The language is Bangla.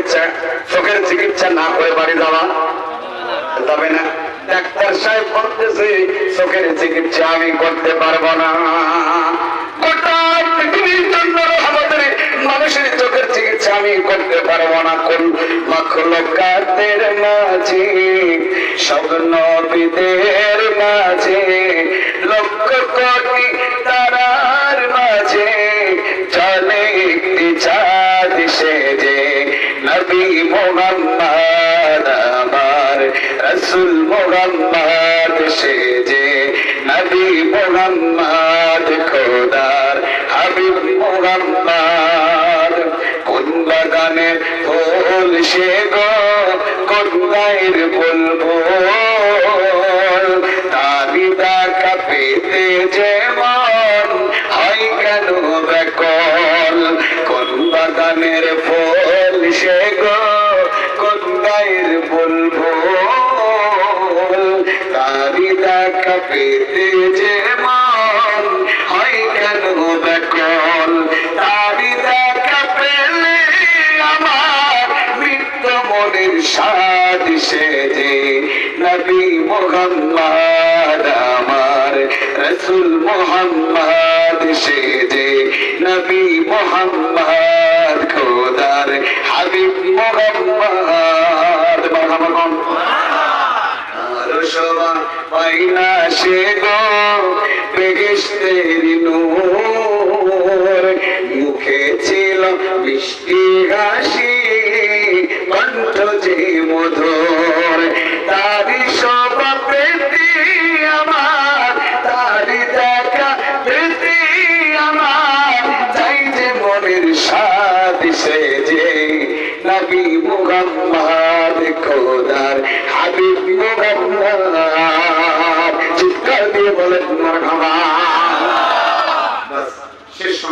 চিকিৎসা চোখের চিকিৎসা না করে বাড়ি যাওয়া। যাবে না, ডাক্তার সাহেব বলতেছে চোখের চিকিৎসা আমি করতে পারব না। মানুষের চোখের চিকিৎসা আমি করতে পারব না। কোন মখলকাতের মাঝে সব নবীদের মাঝে, লক্ষ কোটি তারার মাঝে, চলে একটি চাঁদ সেজে নবী মোহাম্মদ, আমার রসুল মোহাম্মদ সেজে নবী মোহাম্মদ, খোদার হাবিব মোহাম্মদ। কোন বাগানের ফুল সে গো, কোন গায়ের বলব হয় কেন বেকল কোন বাগানের তারি দেখা পেতে যেমন হয় কেন বেকল তারি দেখা পেলে আমার মৃত্যু মনের সাদ সেজে, নবী মোহাম্মদ আমার, রসুল মোহাম্মদ সেজে, নবী মোহাম্মদ খোদার হাবিব মোহাম্মদ। সবা পাইনা সে গো বেগেস্তের নূর। মুখে ছিল হাসি, কণ্ঠ যে মধুর। তারি সবা প্রীতি আমার তারি দেখা প্রীতি আমার। যে মনের সাদ যে নবী মুহাম্মদ। মুহাম্মদ চিৎকার দিয়ে বলেন মারহাবা